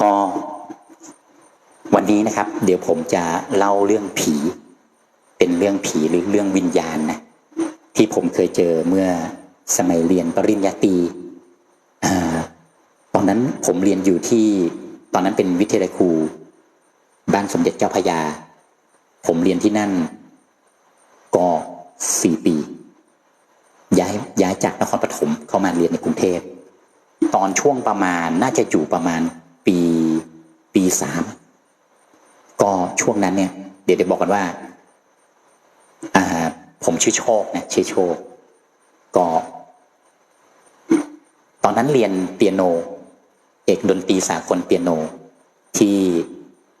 ก็วันนี้นะครับ เดี๋ยวผมจะเล่าเรื่องผี เป็นเรื่องผีหรือเรื่องวิญญาณนะที่ผมเคยเจอเมื่อสมัยเรียนปริญญาตรีตอนนั้นผมเรียนอยู่ที่ตอนนั้นเป็นวิทยาลัยครูบ้านสมเด็จเจ้าพยา ผมเรียนที่นั่น ก็สี่ปี ย้ายย้ายจากนครปฐมเข้ามาเรียนในกรุงเทพตอนช่วงประมาณน่าจะอยู่ประมาณ ปีสามก็ช่วงนั้นเนี่ย เดี๋ยวจะบอกกันว่า อ่า ผมชื่อโชคนะชื่อโชค ก็ ตอนนั้นเรียนเปียโน เอกดนตรีสากลเปียโน ที่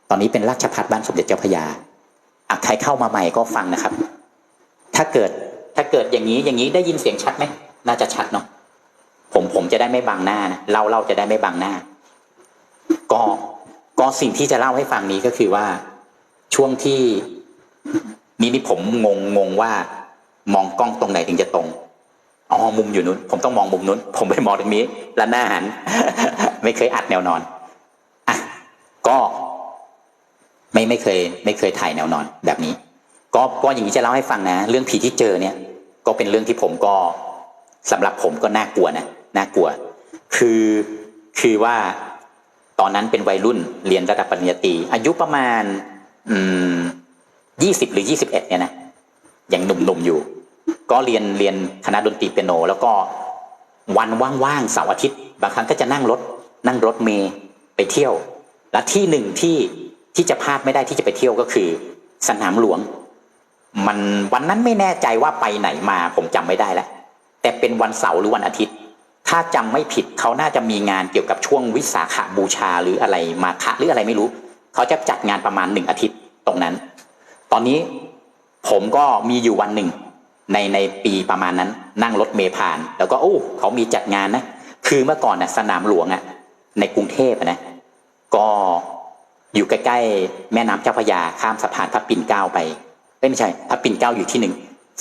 ตอนนี้เป็นราชพัฒบ้านสมเด็จเจ้าพยาอะใครเข้ามาใหม่ก็ฟังนะครับ ถ้าเกิดถ้าเกิดอย่างนี้อย่างนี้ได้ยินเสียงชัดไหมน่าจะชัดเนาะผมผมจะได้ไม่บังหน้านะเล่าเล่าจะได้ไม่บังหน้า ก็ ก็สิ่งที่จะเล่าให้ฟังนี้ก็คือว่าช่วงที่นี่นี่ผมงงงงว่า มองกล้องตรงไหนถึงจะตรงอ๋อมุมอยู่นู้นผมต้องมองมุมนู้น ผมไปมองตรงนี้ และหน้าหัน ไม่เคยอัดแนวนอนอะก็ไม่ไม่เคย ไม่เคยถ่ายแนวนอน แบบนี้ ก็ก็อย่างนี้จะเล่าให้ฟังนะ เรื่องผีที่เจอเนี่ย ก็เป็นเรื่องที่ผมก็สำหรับผมก็น่ากลัวนะน่ากลัว คือคือว่า ตอนนั้นเป็นวัยรุ่นเรียนระดับปริญญาตรีอายุประมาณยี่สิบหรือยี่สิบเอ็ดเนี่ยนะยังหนุ่มๆอยู่ ก็เรียนเรียนคณะดนตรีเปียโน แล้วก็วันว่างๆเสาร์อาทิตย์ บางครั้งก็จะนั่งรถ นั่งรถเมย์ไปเที่ยว และที่หนึ่งที่ที่จะพลาดไม่ได้ที่จะไปเที่ยวก็คือ สนามหลวง มันวันนั้นไม่แน่ใจว่าไปไหนมาผมจำไม่ได้แล้วแต่เป็นวันเสาร์หรือวันอาทิตย์ ถ้าจำไม่ผิดเขาน่าจะมีงานเกี่ยวกับช่วงวิสาขบูชาหรืออะไรมาฆะหรืออะไรไม่รู้ เขาจะจัดงานประมาณหนึ่งอาทิตย์ตรงนั้น ตอนนี้ผมก็มีอยู่วันหนึ่งในในปีประมาณนั้น นั่งรถเมล์ผ่าน แล้วก็โอ้เขามีจัดงานนะคือเมื่อก่อนนะสนามหลวงอะในกรุงเทพนะก็อยู่ใกล้ๆแม่น้ำเจ้าพระยาข้ามสะพานพระปิ่นเกล้าไปไม่ใช่พระปิ่นเกล้าอยู่ที่หนึ่ง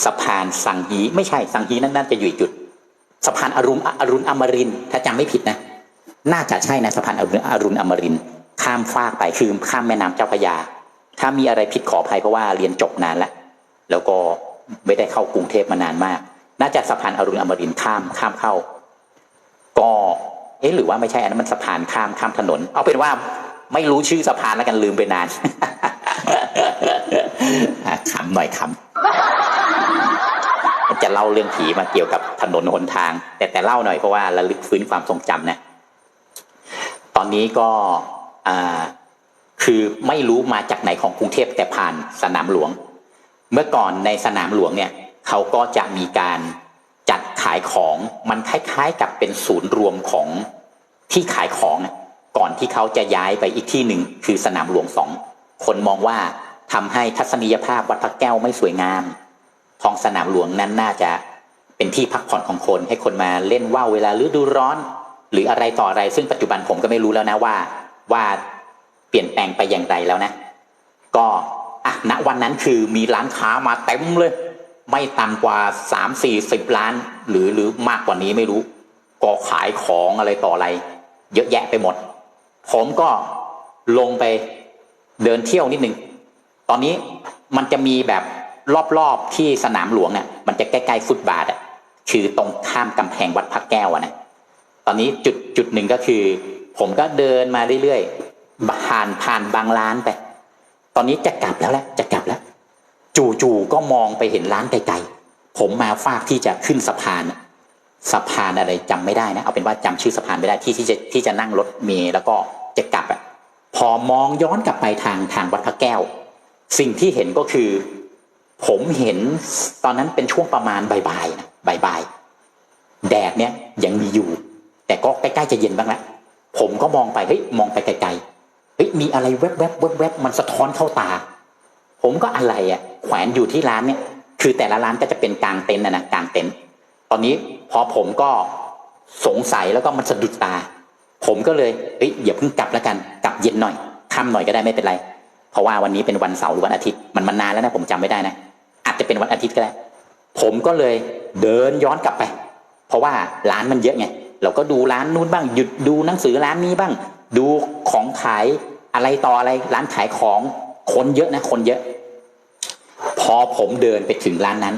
สะพานสังฮีไม่ใช่สังฮีนั่นน่าจะอยู่อีกจุด สะพานอรุณอรุณอมรินถ้าจำไม่ผิดนะ น่าจะใช่นะสะพานอรุณอรุณอมรินข้ามฟากไปคือข้ามแม่น้ำเจ้าพระยา ถ้ามีอะไรผิดขออภัยเพราะว่าเรียนจบนานแล้วแล้วก็ไม่ได้เข้ากรุงเทพมานานมาก น่าจะสะพานอรุณอมรินข้ามข้ามเข้า ก็เอ๊ะหรือว่าไม่ใช่อันนั้นมันสะพานข้ามข้ามถนน เอาเป็นว่าไม่รู้ชื่อสะพานแล้วกันลืมไปนานขำหน่อยขำ จะเล่าเรื่องผีมาเกี่ยวกับถนนหนทาง แต่แต่เล่าหน่อยเพราะว่าระลึกฟื้นความทรงจำนะตอนนี้ก็คือไม่รู้มาจากไหนของกรุงเทพแต่ผ่านสนามหลวง เมื่อก่อนในสนามหลวงเนี่ยเขาก็จะมีการจัดขายของมันคล้ายๆ กับเป็นศูนย์รวมของที่ขายของก่อนที่เขาจะย้ายไปอีกที่หนึ่งคือสนามหลวงสองคนมองว่าทำให้ทัศนียภาพวัดพระแก้วไม่สวยงาม ท้องสนามหลวงนั้นน่าจะเป็นที่พักผ่อนของคนให้คนมาเล่นว่าวเวลาฤดูร้อน หรืออะไรต่ออะไร ซึ่งปัจจุบันผมก็ไม่รู้แล้วนะว่าว่าเปลี่ยนแปลงไปอย่างไรแล้วนะ ก็อะณวันนั้นคือมีร้านค้ามาเต็มเลย ไม่ต่ำกว่าสามสี่สิบล้าน หรือหรือมากกว่านี้ไม่รู้ ก็ขายของอะไรต่ออะไร เยอะแยะไปหมด ผมก็ลงไปเดินเที่ยวนิดนึงตอนนี้มันจะมีแบบ รอบๆที่สนามหลวงเนี่ยมันจะใกล้ๆฟุตบาทอะคือตรงข้ามกำแพงวัดพระแก้วอะนะตอนนี้จุดจุดหนึ่งก็คือ ผมก็เดินมาเรื่อยๆผ่านผ่านบางร้านไป ตอนนี้จะกลับแล้วแหละจะกลับแล้ว จู่ๆก็มองไปเห็นร้านไกลๆผมมาฟากที่จะขึ้นสะพานสะพานอะไรจำไม่ได้นะเอาเป็นว่าจำชื่อสะพานไม่ได้ที่ที่จะที่จะนั่งรถเมล์แล้วก็จะกลับอะพอมองย้อนกลับไปทางทางวัดพระแก้ว สิ่งที่เห็นก็คือ ผมเห็นตอนนั้นเป็นช่วงประมาณบ่ายๆนะบ่ายๆแดดเนี่ยยังมีอยู่ แต่ก็ใกล้ๆจะเย็นบ้างแล้วผมก็มองไปเฮ้ยมองไปไกลๆเฮ้ยมีอะไรแวบๆแวบๆมันสะท้อนเข้าตา ผมก็อะไรอะแขวนอยู่ที่ร้านเนี่ย คือแต่ละร้านก็จะเป็นกลางเต็นท์นะนะกลางเต็นท์ตอนนี้พอผมก็สงสัยแล้วก็มันสะดุดตา ผมก็เลยเฮ้ยอย่าเพิ่งกลับแล้วกันกลับเย็นหน่อยค่ำหน่อยก็ได้ไม่เป็นไร เพราะว่าวันนี้เป็นวันเสาร์หรือวันอาทิตย์มันมันนานแล้วนะผมจำไม่ได้นะ อาจจะเป็นวันอาทิตย์ก็ได้ผมก็เลยเดินย้อนกลับไป เพราะว่าร้านมันเยอะไงเราก็ดูร้านนู้นบ้าง หยุดดูหนังสือร้านนี้บ้าง ดูของขายอะไรต่ออะไรร้านขายของคนเยอะนะ คนเยอะ พอผมเดินไปถึงร้านนั้น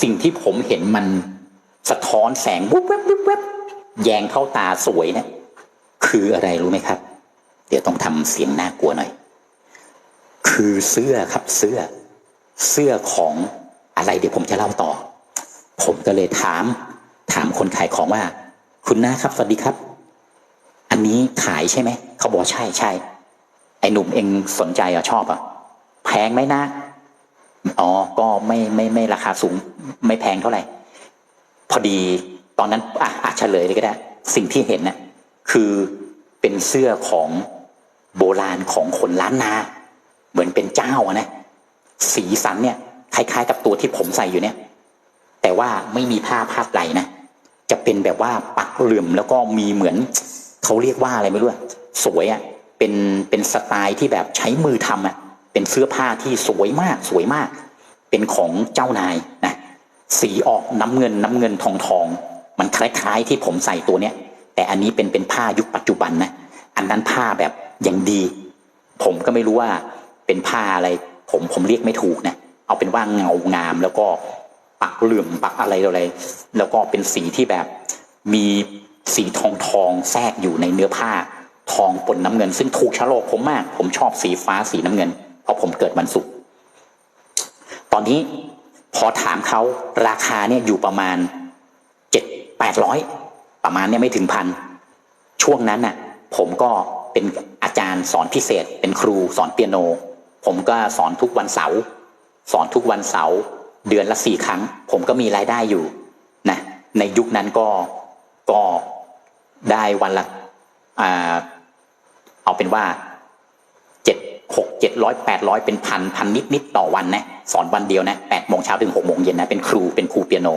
สิ่งที่ผมเห็นมันสะท้อนแสงวุบวับวุบวับแยงเข้าตาสวยนะ คืออะไรรู้ไหมครับ เดี๋ยวต้องทำเสียงน่ากลัวหน่อย คือเสื้อครับเสื้อ เสื้อของอะไรเดี๋ยวผมจะเล่าต่อ ผมก็เลยถาม ถามคนขายของว่า คุณน้าครับสวัสดีครับ อันนี้ขายใช่ไหมเขาบอกใช่ใช่ไอ้หนุ่มเองสนใจอะชอบอะแพงไหมนะอ๋อ ก็ไม่ไม่ไม่ราคาสูง ไม่แพงเท่าไหร่ พอดีตอนนั้นอะอาจเฉลยเลยก็ได้ สิ่งที่เห็นน่ะคือเป็นเสื้อของโบราณของคนล้านนา เหมือนเป็นเจ้าอะนะ สีสันเนี่ยคล้าย ๆ กับตัวที่ผมใส่อยู่เนี่ย แต่ว่าไม่มีผ้าพาดไหลนะจะเป็นแบบว่าปักเหลื่อมแล้วก็มีเหมือนเขาเรียกว่าอะไรไม่รู้สวยอะเป็นเป็นสไตล์ที่แบบใช้มือทำอะเป็นเสื้อผ้าที่สวยมากสวยมาก เป็นของเจ้านายนะสีออกน้ำเงินน้ำเงินทองทอง มันคล้ายๆที่ผมใส่ตัวเนี้ยแต่อันนี้เป็นเป็นผ้ายุคปัจจุบันนะอันนั้นผ้าแบบอยังดี ผมก็ไม่รู้ว่าเป็นผ้าอะไร ผมผมเรียกไม่ถูกนะเอาเป็นว่าเงางามแล้วก็ปักเหลื่อมปักอะไรอะไร แล้วก็เป็นสีที่แบบมีสีทองทองแทรกอยู่ในเนื้อผ้า ทองปนน้ำเงิน ซึ่งถูกชะโลกผมมาก ผมชอบสีฟ้าสีน้ำเงิน เพราะผมเกิดวันศุกร์ตอนนี้พอถามเขาราคาเนี่ยอยู่ประมาณเจ็ดแปดร้อยประมาณเนี่ยไม่ถึงพันช่วงนั้นน่ะ ผมก็เป็นอาจารย์สอนพิเศษ เป็นครูสอนเปียโน ผมก็สอนทุกวันเสาร์สอนทุกวันเสาร์เดือนละสี่ครั้ง ผมก็มีรายได้อยู่นะในยุคนั้นก็ก็ได้วันละอเอาเป็นว่าเจ็ดหกเจ็ดร้อยแปดร้อยเป็นพันพันนิดนิดต่อวันนะสอนวันเดียวนะแปดโมงเช้าถึงหกโมงเย็นนะเป็นครูเป็นครูเปียโน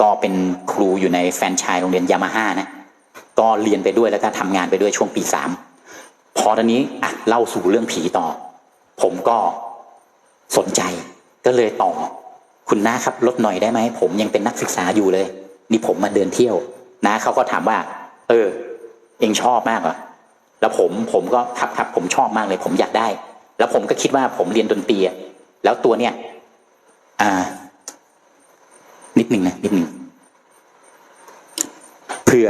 ก็เป็นครูอยู่ในแฟนชส์โรงเรียนยามาฮ่านะก็เรียนไปด้วยแล้วก็ทำงานไปด้วยช่วงปีสามพอตอนนี้อะเล่าสู่เรื่องผีต่อ ผมก็สนใจก็เลยต่อ คุณน้าครับลดหน่อยได้ไหมผมยังเป็นนักศึกษาอยู่เลย นี่ผมมาเดินเที่ยวนะเขาก็ถามว่า เออ เองชอบมากเหรอแล้วผมผมก็ครับครับผมชอบมากเลย ผมอยากได้ แล้วผมก็คิดว่าผมเรียนดนตรีแล้วตัวเนี้ยอ่า นิดหนึ่งนะนิดหนึ่งเพื่อ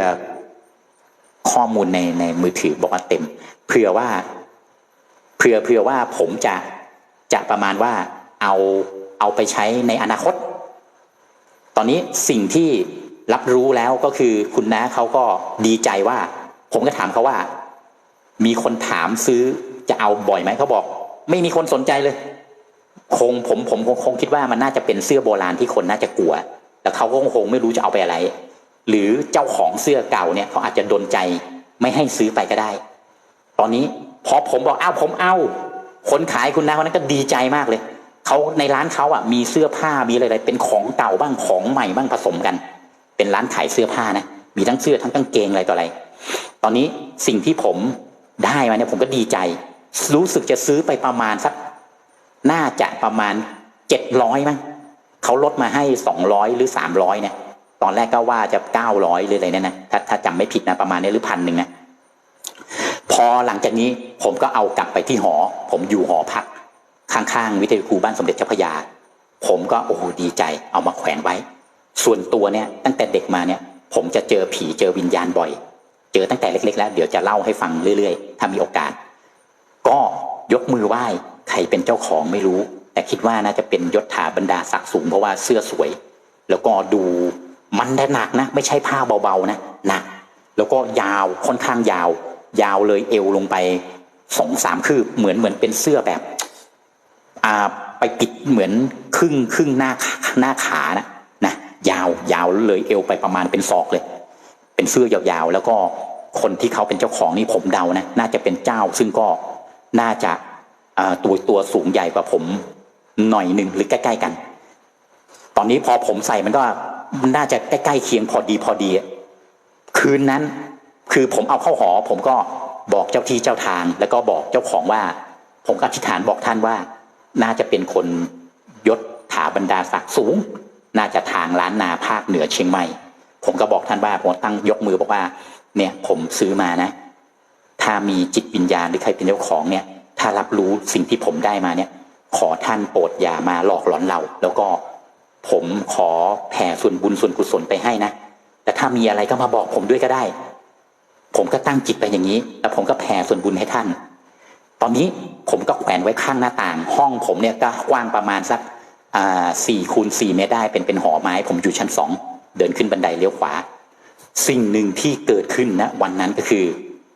ข้อมูลในในมือถือบอกว่าเต็ม เผื่อว่า เผื่อเผื่อว่าผมจะจะประมาณว่าเอาเอาไปใช้ในอนาคต ตอนนี้สิ่งที่รับรู้แล้วก็คือคุณน้าเขาก็ดีใจว่า ผมก็ถามเขาว่า มีคนถามซื้อจะเอาบ่อยไหมเขาบอก ไม่มีคนสนใจเลย คงผมผมคงคงคิดว่ามันน่าจะเป็นเสื้อโบราณที่คนน่าจะกลัว แล้วเขาก็คงไม่รู้จะเอาไปอะไร หรือเจ้าของเสื้อเก่าเนี่ยเขาอาจจะดนใจ ไม่ให้ซื้อไปก็ได้ ตอนนี้ พอผมบอกอ้าวผมเอา คนขายคุณน้าคนนั้นก็ดีใจมากเลยเขาในร้านเขาอะมีเสื้อผ้ามีอะไรอะไรเป็นของเก่าบ้างของใหม่บ้างผสมกัน เป็นร้านขายเสื้อผ้านะมีทั้งเสื้อทั้งกางเกงอะไรต่ออะไร ตอนนี้สิ่งที่ผมได้มาเนี่ยผมก็ดีใจ รู้สึกจะซื้อไปประมาณสักน่าจะประมาณเจ็ดร้อยมั้งเขาลดมาให้สองร้อยหรือสามร้อยเนี่ยตอนแรกก็ว่าจะเก้าร้อยหรืออะไรเนี่ยนะถ้าถ้าจำไม่ผิดนะประมาณนี้หรือพันหนึ่งนะ อหลังจากนี้ผมก็เอากลับไปที่หอ ผมอยู่หอพัก ข้างๆวิทยาครูบ้านสมเด็จเจ้าพระยา ผมก็โอ้โหดีใจเอามาแขวนไว้ ส่วนตัวเนี่ยตั้งแต่เด็กมาเนี่ยผมจะเจอผีเจอวิญญาณบ่อย เจอตั้งแต่เล็ก ๆ แล้ว เดี๋ยวจะเล่าให้ฟังเรื่อย ๆ ถ้ามีโอกาส ก็ยกมือไหว้ใครเป็นเจ้าของไม่รู้ แต่คิดว่าน่าจะเป็นยศถาบรรดาศักดิ์สูงเพราะว่าเสื้อสวย แล้วก็ดูมันได้หนักนะ ไม่ใช่ผ้าเบาๆนะหนัก แล้วก็ยาวค่อนข้างยาว ยาวเลยเอวลงไปสองสามคืบเหมือนเหมือนเป็นเสื้อแบบอ่าไปปิดเหมือนครึ่งครึ่งหน้าหน้าขานะนะยาวยาวเลยเอวไปประมาณเป็นศอกเลย เป็นเสื้อยาวๆแล้วก็คนที่เขาเป็นเจ้าของนี่ผมเดานะน่าจะเป็นเจ้า ซึ่งก็น่าจะตัวตัวสูงใหญ่กว่าผมหน่อยหนึ่งหรือใกล้ๆกัน ตอนนี้พอผมใส่มันก็น่าจะใกล้ๆเคียงพอดีพอดี คืนนั้น คือผมเอาเข้าหอ ผมก็บอกเจ้าที่เจ้าทาง แล้วก็บอกเจ้าของว่า ผมอธิษฐานบอกท่านว่า น่าจะเป็นคนยศถาบรรดาศักดิ์สูง น่าจะทางล้านนาภาคเหนือเชียงใหม่ ผมก็บอกท่านว่าผมตั้งยกมือบอกว่า เนี่ยผมซื้อมานะ ถ้ามีจิตวิญญาณหรือใครเป็นเจ้าของเนี่ย ถ้ารับรู้สิ่งที่ผมได้มาเนี่ย ขอท่านโปรดอย่ามาหลอกหลอนเรา แล้วก็ผมขอแผ่ส่วนบุญส่วนกุศลไปให้นะแต่ถ้ามีอะไรก็มาบอกผมด้วยก็ได้ ผมก็ตั้งจิตไปอย่างนี้ แล้วผมก็แผ่ส่วนบุญให้ท่าน ตอนนี้ผมก็แขวนไว้ข้างหน้าต่าง ห้องผมเนี่ยก็กว้างประมาณสักสี่คูณสี่เมตรได้เป็นเป็นหอไม้ ผมอยู่ชั้นสองเดินขึ้นบันไดเลี้ยวขวา สิ่งหนึ่งที่เกิดขึ้นนะวันนั้นก็คือ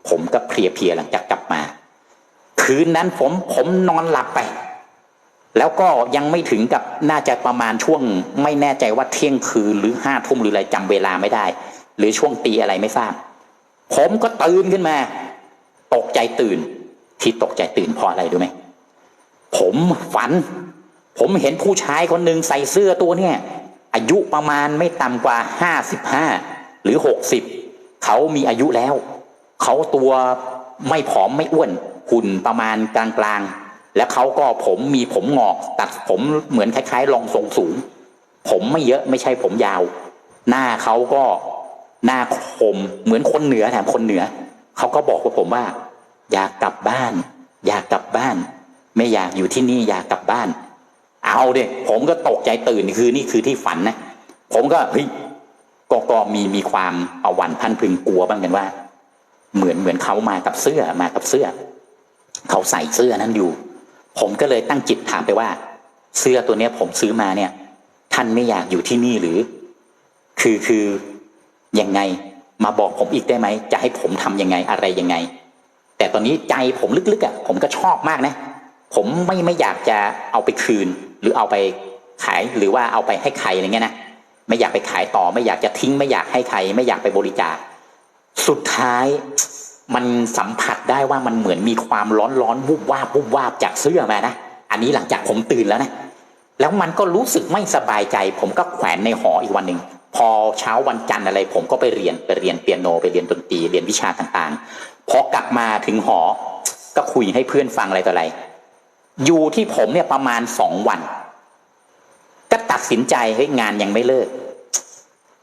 ผมก็เพลียๆหลังจากกลับมา คืนนั้นผมผมนอนหลับไป แล้วก็ยังไม่ถึงกับน่าจะประมาณช่วง ไม่แน่ใจว่าเที่ยงคืนหรือห้าทุ่มหรืออะไรจำเวลาไม่ได้ หรือช่วงตีอะไรไม่ทราบ ผมก็ตื่นขึ้นมา ตกใจตื่น ที่ตกใจตื่นเพราะอะไรรู้ไหมผมฝัน ผมเห็นผู้ชายคนหนึ่งใส่เสื้อตัวเนี่ย อายุประมาณไม่ต่ำกว่าห้าสิบห้าหรือหกสิบเขามีอายุแล้ว เขาตัวไม่ผอมไม่อ้วนหุ่นประมาณกลางๆ แล้วเขาก็ผมมีผมงอกตัดผมเหมือนคล้ายๆรองทรงสูง ผมไม่เยอะไม่ใช่ผมยาว หน้าเขาก็ หน้าคมเหมือนคนเหนือแถมคนเหนือ เขาก็บอกกับผมว่า อยากกลับบ้าน อยากกลับบ้าน ไม่อยากอยู่ที่นี่อยากกลับบ้าน เอาเด็ผมก็ตกใจตื่นคือนี่คือที่ฝันนะ ผมก็เฮ้ยก็ก็มีมีความเอาวันพันพึงกลัวบ้างกันว่า เหมือนเหมือนเขามากับเสื้อมากับเสื้อ เขาใส่เสื้อนั้นอยู่ ผมก็เลยตั้งจิตถามไปว่า เสื้อตัวเนี้ยผมซื้อมาเนี่ย ท่านไม่อยากอยู่ที่นี่หรือ คือคือ ยังไงมาบอกผมอีกได้ไหม จะให้ผมทำยังไงอะไรยังไง แต่ตอนนี้ใจผมลึกๆอะผมก็ชอบมากนะ ผมไม่ไม่อยากจะเอาไปคืน หรือเอาไปขายหรือว่าเอาไปให้ใครอะไรเงี้ยนะไม่อยากไปขายต่อ ไม่อยากจะทิ้ง ไม่อยากให้ใคร ไม่อยากไปบริจาคสุดท้ายมันสัมผัสได้ว่ามันเหมือนมีความร้อนร้อนวุบวาบวุบวาบจากเสื้อมานะอันนี้หลังจากผมตื่นแล้วนะแล้วมันก็รู้สึกไม่สบายใจ ผมก็แขวนในหออีกวันหนึ่ง พอเช้าวันจันทร์อะไร ผมก็ไปเรียนไปเรียนเปียโน ไปเรียนดนตรีเรียนวิชาต่างๆพอกลับมาถึงหอ ก็คุยให้เพื่อนฟังอะไรต่ออะไร อยู่ที่ผมเนี่ยประมาณสองวัน ก็ตัดสินใจเฮ้ยงานยังไม่เลิก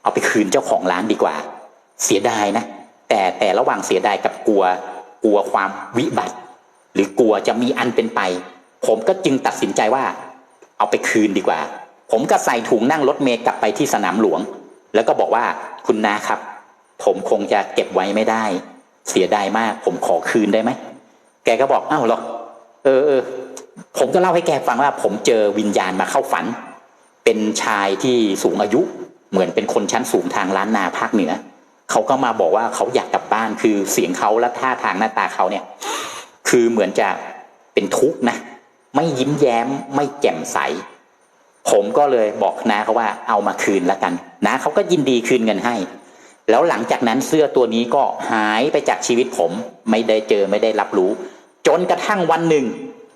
เอาไปคืนเจ้าของร้านดีกว่า เสียดายนะแต่แต่ระหว่างเสียดายกับกลัวกลัวความวิบัติ หรือกลัวจะมีอันเป็นไป ผมก็จึงตัดสินใจว่า เอาไปคืนดีกว่า ผมก็ใส่ถุงนั่งรถเมล์กลับไปที่สนามหลวง แล้วก็บอกว่าคุณนาครับ ผมคงจะเก็บไว้ไม่ได้ เสียดายมาก ผมขอคืนได้ไหมแกก็บอกอ้าวหรอเออเออผมก็เล่าให้แกฟังว่า ผมเจอวิญญาณมาเข้าฝัน เป็นชายที่สูงอายุ เหมือนเป็นคนชั้นสูงทางล้านนาภาคเหนือเขาก็มาบอกว่าเขาอยากกลับบ้านคือเสียงเขาและท่าทางหน้าตาเขาเนี่ย คือเหมือนจะเป็นทุกข์นะไม่ยิ้มแย้มไม่แจ่มใส ผมก็เลยบอกน้าเขาว่าเอามาคืนแล้วกันนาเขาก็ยินดีคืนเงินให้ แล้วหลังจากนั้นเสื้อตัวนี้ก็หายไปจากชีวิตผมไม่ได้เจอไม่ได้รับรู้ จนกระทั่งวันหนึ่ง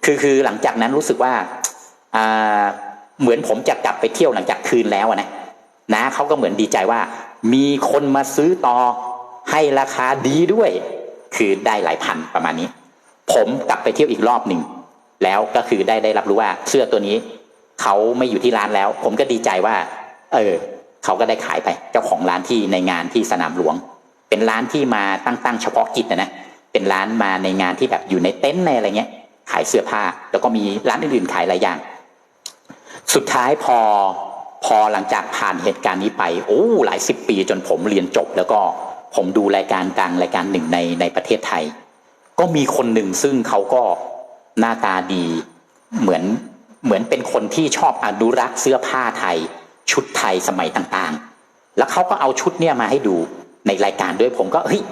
คือคือหลังจากนั้นรู้สึกว่าอ่าเหมือนผมจะกลับไปเที่ยวหลังจากคืนแล้วอะนะนาเขาก็เหมือนดีใจว่า มีคนมาซื้อต่อให้ราคาดีด้วย คือได้หลายพันประมาณนี้ ผมกลับไปเที่ยวอีกรอบหนึ่งแล้วก็คือได้ได้รับรู้ว่าเสื้อตัวนี้ เขาไม่อยู่ที่ร้านแล้ว ผมก็ดีใจว่า เออ เขาก็ได้ขายไป เจ้าของร้านที่ในงานที่สนามหลวง เป็นร้านที่มาตั้งตั้งเฉพาะกิจนะนะเป็นร้านมาในงานที่แบบอยู่ในเต็นท์ในอะไรเงี้ย ขายเสื้อผ้า แล้วก็มีร้านอื่นๆขายหลายอย่าง สุดท้ายพอพอหลังจากผ่านเหตุการณ์นี้ไปโอ้หลายสิบปีจนผมเรียนจบ แล้วก็ผมดูรายการกลางรายการหนึ่งในในประเทศไทย ก็มีคนหนึ่งซึ่งเขาก็หน้าตาดีเหมือน เหมือนเป็นคนที่ชอบอนุรักษ์เสื้อผ้าไทย ชุดไทยสมัยต่างๆ แล้วเขาก็เอาชุดเนี่ยมาให้ดูในรายการด้วยผมก็เฮ้ย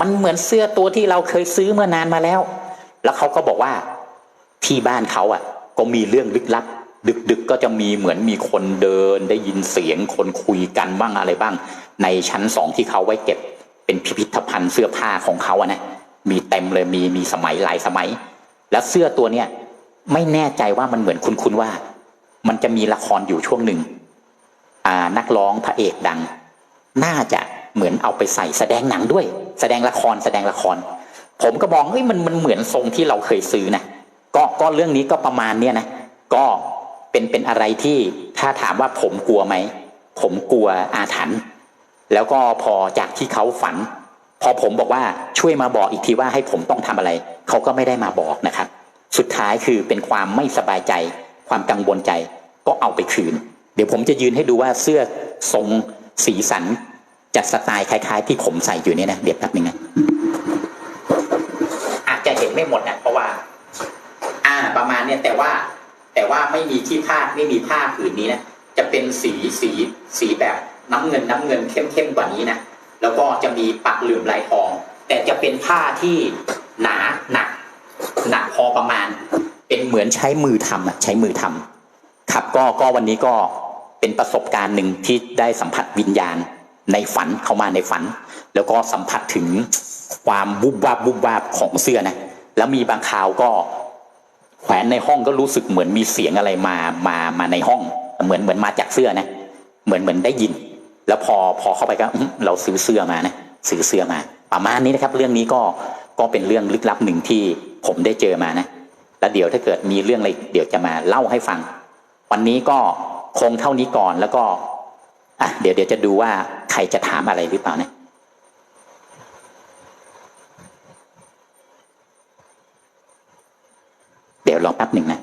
มันเหมือนเสื้อตัวที่เราเคยซื้อเมื่อนานมาแล้ว แล้วเขาก็บอกว่าที่บ้านเขาอะ ก็มีเรื่องลึกลับ ดึกๆก็จะมีเหมือนมีคนเดิน ได้ยินเสียงคนคุยกันบ้างอะไรบ้าง ในชั้นสองที่เขาไว้เก็บ เป็นพิพิธภัณฑ์เสื้อผ้าของเขาอะนะมีเต็มเลยมีมีสมัยหลายสมัย แล้วเสื้อตัวเนี้ย ไม่แน่ใจว่ามันเหมือนคุณๆว่า มันจะมีละครอยู่ช่วงหนึ่งอ่านักร้องพระเอกดัง น่าจะเหมือนเอาไปใส่แสดงหนังด้วย แสดงละครแสดงละคร ผมก็มองเฮ้ยมันมันเหมือนทรงที่เราเคยซื้อนะก็ก็เรื่องนี้ก็ประมาณเนี้ยนะก็เป็นเป็นอะไรที่ถ้าถามว่าผมกลัวไหมผมกลัวอาถรรพ์แล้วก็พอจากที่เขาฝัน พอผมบอกว่าช่วยมาบอกอีกทีว่าให้ผมต้องทำอะไร เขาก็ไม่ได้มาบอกนะครับ สุดท้ายคือเป็นความไม่สบายใจ ความกังวลใจ ก็เอาไปคืน เดี๋ยวผมจะยืนให้ดูว่าเสื้อทรงสีสันจะสไตล์คล้าย ๆ ที่ผมใส่อยู่เนี่ยนะเดี๋ยวแป๊บนึงนะอาจจะเห็นไม่หมดนะเพราะว่า อ่าประมาณเนี่ยแต่ว่า แต่ว่าไม่มีที่ผ้าไม่มีผ้าผืนนี้นะจะเป็นสีสีสีแบบน้ำเงินน้ำเงินเข้มเข้มกว่านี้นะแล้วก็จะมีปักเหลื่อมลายทอง แต่จะเป็นผ้าที่หนาหนัก หนักพอประมาณ เป็นเหมือนใช้มือทำอะใช้มือทำครับก็ก็วันนี้ก็เป็นประสบการณ์หนึ่งที่ได้สัมผัสวิญญาณในฝันเข้ามาในฝัน แล้วก็สัมผัสถึงความบุบวาบบุบวาบของเสื้อนะแล้วมีบางคราวก็แขวนในห้องก็รู้สึกเหมือนมีเสียงอะไรมามามาในห้อง เหมือนเหมือนมาจากเสื้อนะเหมือนเหมือนได้ยิน แล้วพอพอเข้าไปก็อื้อเราซื้อเสื้อมานะซื้อเสื้อมา ประมาณนี้นะครับ เรื่องนี้ก็ก็เป็นเรื่องลึกลับหนึ่งที่ ผมได้เจอมานะแล้วเดี๋ยวถ้าเกิดมีเรื่องอะไรเดี๋ยวจะมาเล่าให้ฟัง วันนี้ก็คงเท่านี้ก่อนแล้วก็อะเดี๋ยวเดี๋ยวจะดูว่าใครจะถามอะไรหรือเปล่านะเดี๋ยวรอแป๊บหนึ่งนะ